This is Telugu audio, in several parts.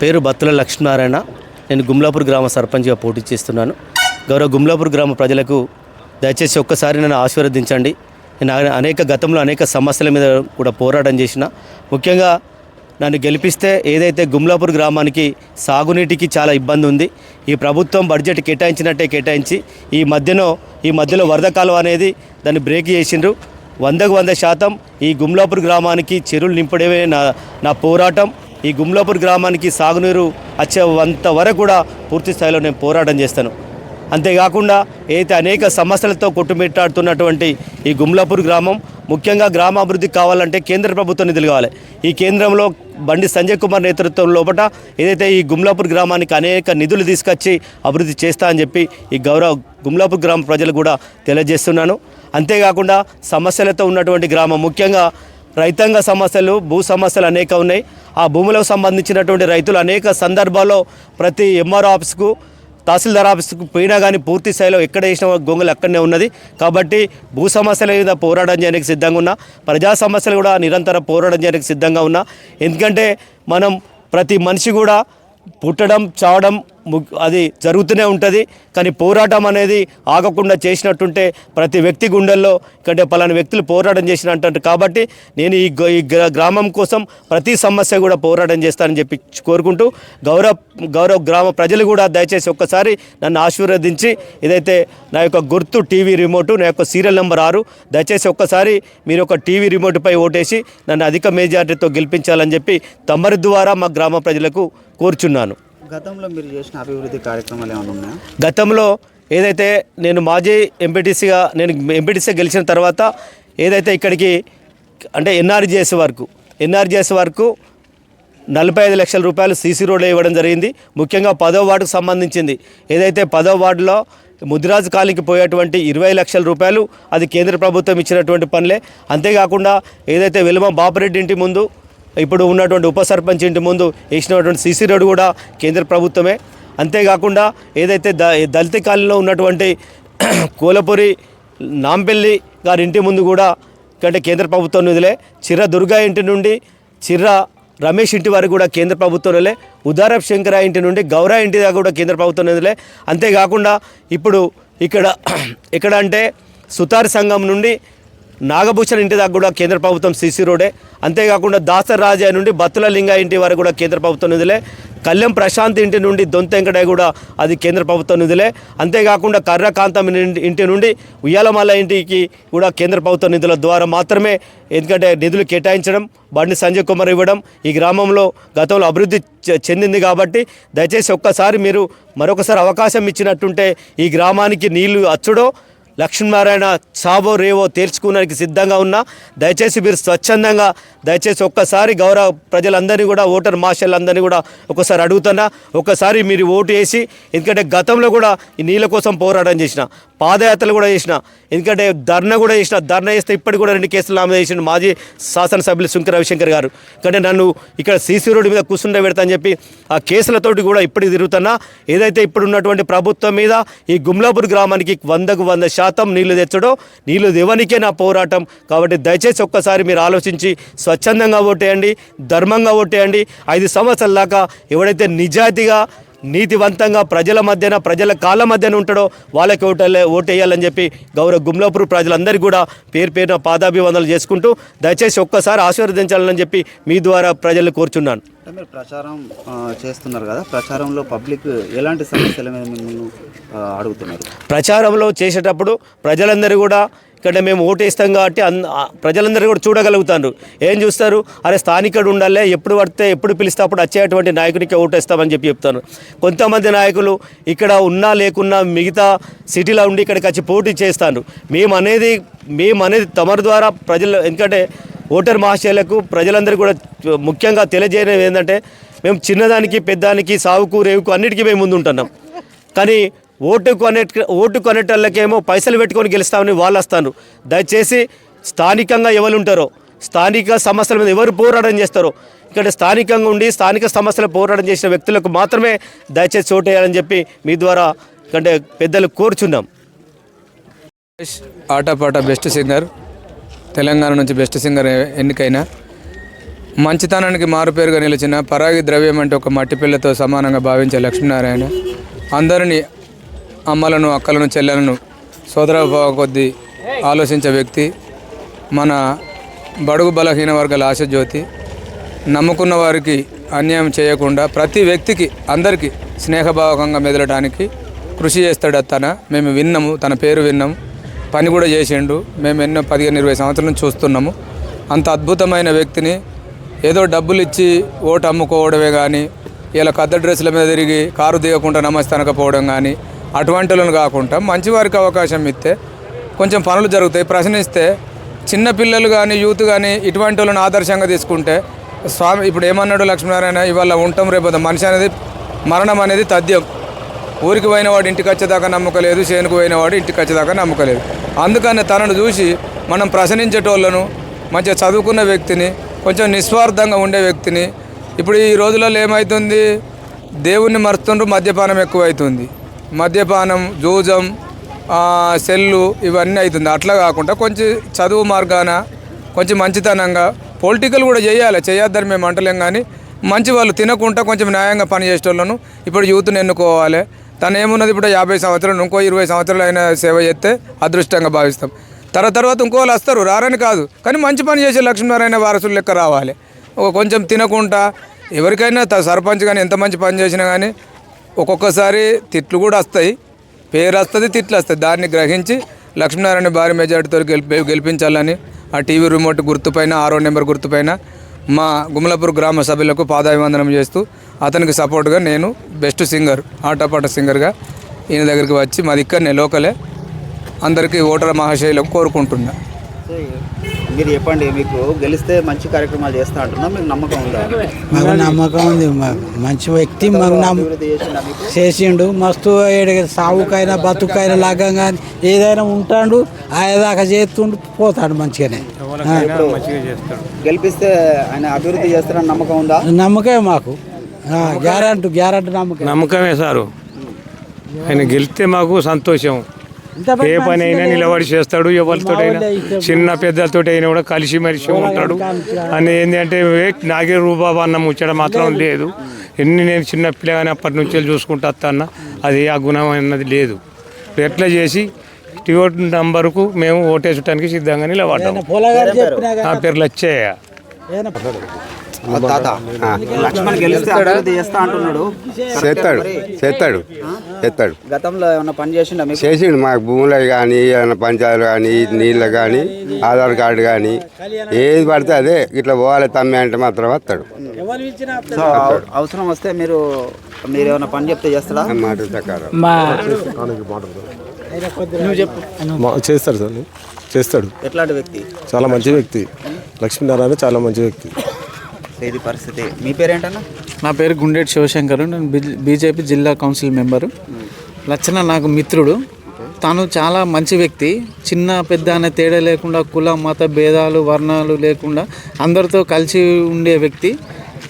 పేరు బత్తుల లక్ష్మీనారాయణ. నేను గుమ్లాపూర్ గ్రామ సర్పంచ్గా పోటీ చేస్తున్నాను. గౌరవ గుమ్లాపూర్ గ్రామ ప్రజలకు దయచేసి ఒక్కసారి నన్ను ఆశీర్వదించండి. నేను అనేక గతంలో అనేక సమస్యల మీద కూడా పోరాటం చేసిన. ముఖ్యంగా నన్ను గెలిపిస్తే ఏదైతే గుమ్లాపూర్ గ్రామానికి సాగునీటికి చాలా ఇబ్బంది ఉంది ఈ ప్రభుత్వం బడ్జెట్ కేటాయించినట్టే కేటాయించి ఈ మధ్యలో ఈ మధ్యలో వరద కాలువ అనేది దాన్ని బ్రేక్ చేసిండ్రు. వందకు వంద శాతం ఈ గుమ్లాపూర్ గ్రామానికి చెరువులు నింపడమే నా నా పోరాటం. ఈ గుమ్లాపూర్ గ్రామానికి సాగునీరు వచ్చేంత వరకు కూడా పూర్తి స్థాయిలో నేను పోరాటం చేస్తాను. అంతేకాకుండా ఏదైతే అనేక సమస్యలతో కొట్టుమిట్టాడుతున్నటువంటి ఈ గుమ్లాపూర్ గ్రామం ముఖ్యంగా గ్రామాభివృద్ధి కావాలంటే కేంద్ర ప్రభుత్వ నిధులు కావాలి. ఈ కేంద్రంలో బండి సంజయ్ కుమార్ నేతృత్వం లోపల ఏదైతే ఈ గుమ్లాపూర్ గ్రామానికి అనేక నిధులు తీసుకొచ్చి అభివృద్ధి చేస్తా అని చెప్పి ఈ గౌరవ గుమ్లాపూర్ గ్రామ ప్రజలు కూడా తెలియజేస్తున్నాను. అంతేకాకుండా సమస్యలతో ఉన్నటువంటి గ్రామం ముఖ్యంగా రైతాంగ సమస్యలు భూ సమస్యలు అనేక ఉన్నాయి. ఆ భూములకు సంబంధించినటువంటి రైతులు అనేక సందర్భాల్లో ప్రతి ఎంఆర్ఓ ఆఫీస్కు తహసీల్దార్ ఆఫీస్కు పోయినా కానీ పూర్తి స్థాయిలో ఎక్కడ వేసిన గొంగులు అక్కడనే ఉన్నది. కాబట్టి భూ సమస్యల మీద పోరాటం చేయడానికి సిద్ధంగా ఉన్నా ప్రజా సమస్యలు కూడా నిరంతరం పోరాటం చేయడానికి సిద్ధంగా ఉన్నా. ఎందుకంటే మనం ప్రతి మనిషి కూడా పుట్టడం చావడం అది జరుగుతూనే ఉంటుంది. కానీ పోరాటం అనేది ఆగకుండా చేసినట్టుంటే ప్రతి వ్యక్తి గుండెల్లో కంటే పలానా వ్యక్తులు పోరాటం చేసినట్టు కాబట్టి నేను ఈ గ- ఈ గ్రామం కోసం ప్రతి సమస్య కూడా పోరాటం చేస్తానని చెప్పి కోరుకుంటూ గౌరవ గౌరవ గ్రామ ప్రజలు కూడా దయచేసి ఒక్కసారి నన్ను ఆశీర్వదించి ఇదైతే నా యొక్క గుర్తు టీవీ రిమోటు నా యొక్క సీరియల్ నెంబర్ ఆరు. దయచేసి ఒక్కసారి మీరు ఒక టీవీ రిమోట్పై ఓటేసి నన్ను అధిక మెజార్టీతో గెలిపించాలని చెప్పి తమరి ద్వారా మా గ్రామ ప్రజలకు కోరుచున్నాను. గతంలో మీరు చేసిన అభివృద్ధి కార్యక్రమాలు ఏమైనా ఉన్నాయా? గతంలో ఏదైతే నేను మాజీ ఎంపీటీసీగా నేను ఎంపీటీసీ గెలిచిన తర్వాత ఏదైతే ఇక్కడికి అంటే ఎన్ఆర్జీఎస్ వరకు ఎన్ఆర్జీఎస్ వరకు నలభై ఐదు లక్షల రూపాయలు సీసీ రోడ్లు ఇవ్వడం జరిగింది. ముఖ్యంగా పదో వార్డుకు సంబంధించింది. ఏదైతే పదో వార్డులో ముదిరాజు కాలనీకి పోయేటువంటి ఇరవై లక్షల రూపాయలు అది కేంద్ర ప్రభుత్వం ఇచ్చినటువంటి పనులే. అంతేకాకుండా ఏదైతే వెలుమ బాపరెడ్డి ఇంటి ముందు ఇప్పుడు ఉన్నటువంటి ఉప సర్పంచ్ ఇంటి ముందు వేసినటువంటి సీసీ రోడ్డు కూడా కేంద్ర ప్రభుత్వమే. అంతేకాకుండా ఏదైతే ద దళిత కాలంలో ఉన్నటువంటి కోలపూరి నాంపెల్లి గారి ఇంటి ముందు కూడా అంటే కేంద్ర ప్రభుత్వం నిధులే. చిర్ర దుర్గా ఇంటి నుండి చిర్ర రమేష్ ఇంటి వరకు కూడా కేంద్ర ప్రభుత్వం ఉదారప్ శంకర ఇంటి నుండి గౌరా ఇంటి దాకా కూడా కేంద్ర ప్రభుత్వం నిధులే. అంతేకాకుండా ఇప్పుడు ఇక్కడ ఎక్కడ అంటే సుతార్ సంఘం నుండి నాగభూషణ్ ఇంటి దాకా కూడా కేంద్ర ప్రభుత్వం సీసీ రోడే. అంతేకాకుండా దాసర్ నుండి బత్తుల లింగ ఇంటి వరకు కూడా కేంద్ర ప్రభుత్వం నిధులే. కళ్యాణ్ ప్రశాంత్ ఇంటి నుండి దొంతెంకటయ్య కూడా అది కేంద్ర ప్రభుత్వ నిధులే. అంతేకాకుండా కర్రకాంతం ఇంటి- నుండి ఉయ్యాలమల్ల ఇంటికి కూడా కేంద్ర ప్రభుత్వ నిధుల ద్వారా మాత్రమే ఎందుకంటే నిధులు కేటాయించడం బండి సంజయ్ కుమార్ ఇవ్వడం ఈ గ్రామంలో గతంలో అభివృద్ధి చె- చెందింది కాబట్టి దయచేసి ఒక్కసారి మీరు మరొకసారి అవకాశం ఇచ్చినట్టుంటే ఈ గ్రామానికి నీళ్ళు అచ్చుడో లక్ష్మీనారాయణ చావో రేవో తేల్చుకోవడానికి సిద్ధంగా ఉన్నా దయచేసి మీరు స్వచ్ఛందంగా దయచేసి ఒక్కసారి గౌరవ ప్రజలందరినీ కూడా ఓటర్ మార్షల్లందరినీ కూడా ఒకసారి అడుగుతున్నా ఒక్కసారి మీరు ఓటు వేసి ఎందుకంటే గతంలో కూడా ఈ నీళ్ళ కోసం పోరాటం చేసిన పాదయాత్రలు కూడా చేసిన. ఎందుకంటే ధర్నా కూడా చేసిన. ధర్నా చేస్తే ఇప్పటికి కూడా రెండు కేసులు నామోదు చేసిన మాజీ శాసనసభ్యులు శంకర రవిశంకర్ గారు. ఎందుకంటే నన్ను ఇక్కడ సీసీ రోడ్డు మీద కూర్చుండే పెడతా అని చెప్పి ఆ కేసులతోటి కూడా ఇప్పటికి తిరుగుతున్నా. ఏదైతే ఇప్పుడు ఉన్నటువంటి ప్రభుత్వం మీద ఈ గుమ్లాపూర్ గ్రామానికి వందకు వంద శాతం నీళ్ళు తెచ్చడో నీళ్ళు దేవనికే నా పోరాటం. కాబట్టి దయచేసి ఒక్కసారి మీరు ఆలోచించి స్వచ్ఛందంగా ఓటేయండి ధర్మంగా ఓటేయండి. ఐదు సంవత్సరాల దాకా ఎవడైతే నిజాయితీగా నీతివంతంగా ప్రజల మధ్యన ప్రజల కాళ్ళ మధ్యన ఉంటాడో వాళ్ళకి ఓటేయాలి ఓటేయాలని చెప్పి గౌరవ గుమ్లాపూర్ ప్రజలందరికీ కూడా పేరు పేరున పాదాభివందనలు చేసుకుంటూ దయచేసి ఒక్కసారి ఆశీర్వదించాలని చెప్పి మీ ద్వారా ప్రజలు కోరుచున్నాను. మీరు ప్రచారం చేస్తున్నారు కదా ప్రచారంలో పబ్లిక్ ఎలాంటి సమస్యల మీద మిమ్మల్ని అడుగుతున్నారు? ప్రచారంలో చేసేటప్పుడు ప్రజలందరూ కూడా ఇక్కడ మేము ఓటేస్తాం కాబట్టి అన్ ప్రజలందరూ కూడా చూడగలుగుతారు. ఏం చూస్తారు? అరే స్థానికుడు ఉండాలే ఎప్పుడు పడితే ఎప్పుడు పిలిస్తే అప్పుడు వచ్చేటువంటి నాయకునికి ఓటేస్తామని చెప్పి చెప్తాను కొంతమంది నాయకులు ఇక్కడ ఉన్నా లేకున్నా మిగతా సిటీలో ఉండి ఇక్కడికి వచ్చి పోటీ చేస్తాను మేము అనేది మేము అనేది తమరి ద్వారా ప్రజలు ఎందుకంటే ఓటర్ మహాశయులకు ప్రజలందరూ కూడా ముఖ్యంగా తెలియజేయడం ఏంటంటే మేము చిన్నదానికి పెద్దానికి సావుకు రేవుకు అన్నిటికీ మేము ముందు ఉంటున్నాం కానీ ఓటు కొనే ఓటు కొనేటోళ్ళకేమో పైసలు పెట్టుకొని గెలుస్తామని వాళ్ళు వస్తారు. దయచేసి స్థానికంగా ఎవరు ఉంటారో స్థానిక సమస్యల మీద ఎవరు పోరాటం చేస్తారో ఇక్కడ స్థానికంగా ఉండి స్థానిక సమస్యలు పోరాటం చేసిన వ్యక్తులకు మాత్రమే దయచేసి చోటు వేయాలని చెప్పి మీ ద్వారా కంటే పెద్దలు కోరుచున్నాం. ఆటపాట బెస్ట్ సింగర్ తెలంగాణ నుంచి బెస్ట్ సింగర్ ఎన్నికైన. మంచితనానికి మారుపేరుగా నిలిచిన పరాగి ద్రవ్యం అంటే ఒక మట్టి పిల్లతో సమానంగా భావించే లక్ష్మీనారాయణ. అందరినీ అమ్మలను అక్కలను చెల్లెలను సోదరభావ కొద్దీ ఆలోచించే వ్యక్తి మన బడుగు బలహీన వర్గాల ఆశజ్యోతి నమ్ముకున్న వారికి అన్యాయం చేయకుండా ప్రతి వ్యక్తికి అందరికీ స్నేహభావకంగా మెదలడానికి కృషి చేస్తాడు తన. మేము విన్నాము తన పేరు విన్నాము పని కూడా చేసిండు. మేము ఎన్నో పదిహేను ఇరవై సంవత్సరాల నుంచి చూస్తున్నాము. అంత అద్భుతమైన వ్యక్తిని ఏదో డబ్బులు ఇచ్చి ఓటు అమ్ముకోవడమే కానీ ఇలా కద్ద డ్రెస్సుల మీద తిరిగి కారు దిగకుండా నమస్తనకపోవడం కానీ అటువంటి వాళ్ళని కాకుండా మంచి వారికి అవకాశం ఇస్తే కొంచెం పనులు జరుగుతాయి ప్రశ్నిస్తే చిన్న పిల్లలు కానీ యూత్ కానీ ఇటువంటి వాళ్ళని ఆదర్శంగా తీసుకుంటే స్వామి ఇప్పుడు ఏమన్నాడు లక్ష్మీనారాయణ ఇవాళ ఉంటాం రేపు మనిషి అనేది మరణం అనేది తథ్యం. ఊరికి పోయినవాడు ఇంటికి వచ్చేదాకా నమ్మకలేదు చేనుకు పోయినవాడు ఇంటికి వచ్చేదాకా నమ్మకలేదు అందుకని తనను చూసి మనం ప్రశ్నించేటోళ్ళను మంచిగా చదువుకున్న వ్యక్తిని కొంచెం నిస్వార్థంగా ఉండే వ్యక్తిని ఇప్పుడు ఈ రోజులలో ఏమవుతుంది దేవుణ్ణి మరుస్తుండ్రు మద్యపానం ఎక్కువైతుంది. మద్యపానం జూజం సెల్లు ఇవన్నీ అవుతుంది అట్లా కాకుండా కొంచెం చదువు మార్గాన కొంచెం మంచితనంగా పొలిటికల్ కూడా చేయాలి. చేయొద్దని మేము అంటలేం కానీ మంచి వాళ్ళు తినకుండా కొంచెం న్యాయంగా పని చేసేటోళ్ళను ఇప్పుడు యూత్ని ఎన్నుకోవాలి. తను ఏమున్నది ఇప్పుడు యాభై సంవత్సరాలు ఇంకో ఇరవై సంవత్సరాలు అయినా సేవ చేస్తే అదృష్టంగా భావిస్తాం. తర్వాత తర్వాత ఇంకో వాళ్ళు వస్తారు రారని కాదు. కానీ మంచి పని చేసే లక్ష్మీనారాయణ వారసులు లెక్క రావాలి. ఒక కొంచెం తినకుండా ఎవరికైనా త- సర్పంచ్ కానీ ఎంత మంచి పని చేసినా కానీ ఒక్కొక్కసారి తిట్లు కూడా వస్తాయి. పేరు వస్తుంది తిట్లు వస్తాయి దాన్ని గ్రహించి లక్ష్మీనారాయణ భారీ మెజార్టీతో గెలిపి గెలిపించాలని ఆ టీవీ రిమోట్ గుర్తుపైన ఆరో నెంబర్ గుర్తుపైన మా గుమలాపూర్ గ్రామ సభ్యులకు పాదాభివందనం చేస్తూ అతనికి సపోర్ట్గా నేను బెస్ట్ సింగర్ ఆటపాట సింగర్గా ఈయన దగ్గరికి వచ్చి మాది ఇక్కడనే లోకలే. అందరికీ ఓటర్ మహాశైలకు కోరుకుంటున్నా. మీరు చెప్పండి మీకు గెలిస్తే మంచి కార్యక్రమాలు చేస్తా అంటున్నా మీకు నమ్మకం ఉందా? మాకు నమ్మకం ఉంది మంచి వ్యక్తి మాకు నమ్మ చేసిండా మస్తు సావుకైనా బతుకైనా లాగం కానీ ఏదైనా ఉంటాడు ఆయదాకా చేస్తుండు పోతాడు మంచిగానే. గెలిపిస్తే ఆయన అభివృద్ధి చేస్తారని నమ్మకం ఉందా? నమ్మకమే మాకు. గ్యారంటీ గ్యారంటీ నమ్మకం. నమ్మకమే సారు. ఆయన గెలిస్తే మాకు సంతోషం. ఏ పని అయినా నిలబడి చేస్తాడు ఎవరితోటైనా చిన్న పెద్దలతో అయినా కూడా కలిసి మరిసి ఉంటాడు. అని ఏంటంటే నాగే రూబాబు అన్న ముచ్చట మాత్రం లేదు. ఎన్ని నేను చిన్న పిల్లగానే అప్పటి నుంచి చూసుకుంటా వస్తాన్న అది ఆ గుణం అన్నది లేదు. ఎట్లా చేసి టివోట్ నంబర్కు మేము ఓటేసడానికి సిద్ధంగా నిలబడ్డాం. పొలగారు చెప్పినా నా పేరు లచ్చయ్య. కానీ ఆ తాత. లక్ష్మణ్ గెలిస్తే అభివృద్ధి చేస్తా అంటున్నాడు. చేస్తాడు. చేస్తాడు. చేస్తాడు. గతంలో ఏమన్నా పని చేసిండా మీకు? చేసిండు మాకు భూములు కానీ ఏమైనా పంచాయతీలు కానీ నీళ్ళు కానీ ఆధార్ కార్డు కానీ ఏది పడితే అదే. ఇట్లా పోవాలి తమ్మి అంటే మాత్రం వస్తాడు. అవసరం వస్తే మీరు మీరు ఏమైనా పని చెప్తే చేస్తారా? మాట చేస్తాడు సార్. చేస్తాడు. ఎట్లాంటి వ్యక్తి? చాలా మంచి వ్యక్తి. లక్ష్మీనారాయణ చాలా మంచి వ్యక్తి. ఇది పరిస్థితి? మీ పేరేంటన్నా? నా పేరు గుండేటి శివశంకర్ నేను బీజేపీ జిల్లా కౌన్సిల్ మెంబరు. లచ్చన నాకు మిత్రుడు. తాను చాలా మంచి వ్యక్తి. చిన్న పెద్ద అనే తేడా లేకుండా కుల మత భేదాలు వర్ణాలు లేకుండా అందరితో కలిసి ఉండే వ్యక్తి.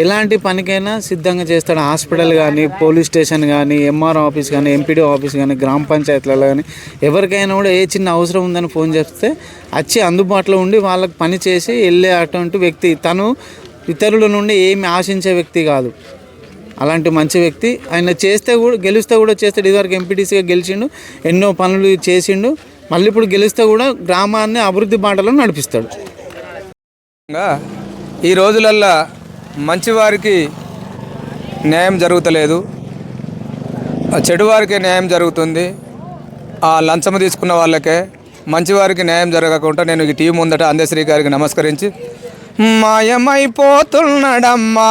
ఎలాంటి పనికైనా సిద్ధంగా చేస్తాడు. హాస్పిటల్ కానీ పోలీస్ స్టేషన్ కానీ ఎంఆర్ఓ ఆఫీస్ కానీ ఎంపీడీ ఆఫీస్ కానీ గ్రామ పంచాయతీలలో కానీ ఎవరికైనా కూడా ఏ చిన్న అవసరం ఉందని ఫోన్ చేస్తే వచ్చి అందుబాటులో ఉండి వాళ్ళకి పని చేసి వెళ్ళే అటువంటి వ్యక్తి. తను ఇతరుల నుండి ఏమి ఆశించే వ్యక్తి కాదు. అలాంటి మంచి వ్యక్తి ఆయన చేస్తే కూడా గెలిస్తే కూడా చేస్తాడు. ఇదివరకు ఎంపీటీసీగా గెలిచిండు ఎన్నో పనులు చేసిండు. మళ్ళీ ఇప్పుడు గెలిస్తే కూడా గ్రామాన్ని అభివృద్ధి బాటలో నడిపిస్తాడు. ఈ రోజులల్లా మంచివారికి న్యాయం జరుగుతలేదు. ఆ చెడువారికే న్యాయం జరుగుతుంది. ఆ లంచం తీసుకున్న వాళ్ళకే మంచివారికి న్యాయం జరగకుండా నేను ఈ టీం ముందట అందశ్రీ గారికి నమస్కరించి మాయమైపోతున్నాడమ్మా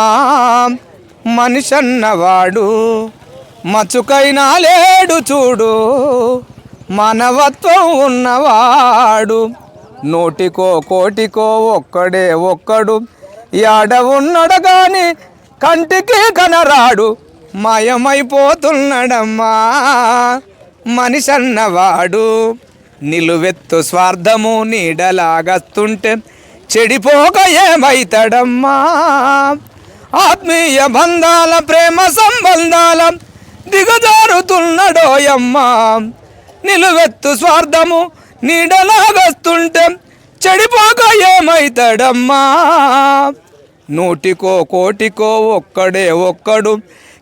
మనిషన్నవాడు మచుకైనా లేడు చూడు మానవత్వం ఉన్నవాడు. నోటికో కోటికో ఒక్కడే ఒక్కడు యాడ ఉన్నడు గాని కంటికి కనరాడు. మాయమైపోతున్నాడమ్మా మనిషన్నవాడు నిలువెత్తు స్వార్థము నీడలాగస్తుంటే చెడిపోక ఏమైతాడమ్మా ఆత్మీయ బంధాల ప్రేమ సంబంధాల దిగజారుతున్నాడోయమ్మా. నిలువెత్తు స్వార్థము నీడలాగస్తుంటే చెడిపోక ఏమైతాడమ్మా నూటికో కోటికో ఒక్కడే ఒక్కడు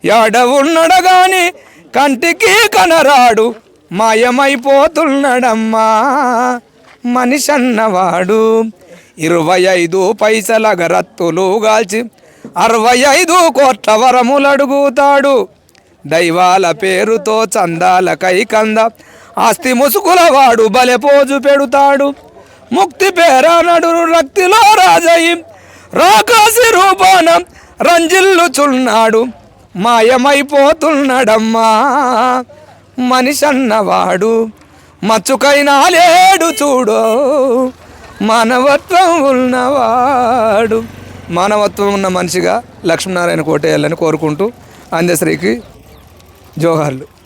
యాడ కంటికి కనరాడు మాయమైపోతున్నాడమ్మా. మనిషన్నవాడు ఇరవై ఐదు పైసల గరత్తులు గాల్చి అరవై ఐదు కోట్ల వరములడుగుతాడు. దైవాల పేరుతో చందాల కైకంద ఆస్తి ముసుగులవాడు బలె పోజు పెడుతాడు. ముక్తి పేరానడు రక్తిలో రాజయి రాకాసి రూపాన రంజిల్లుచున్నాడు మాయమైపోతున్నాడమ్మా మనిషి అన్నవాడు మచ్చుకైనా లేడు చూడో. మానవత్వం ఉన్నవాడు. మానవత్వం ఉన్న మనిషిగా లక్ష్మీనారాయణ కోటేయాలని కోరుకుంటూ అందశ్రీకి జోహార్లు.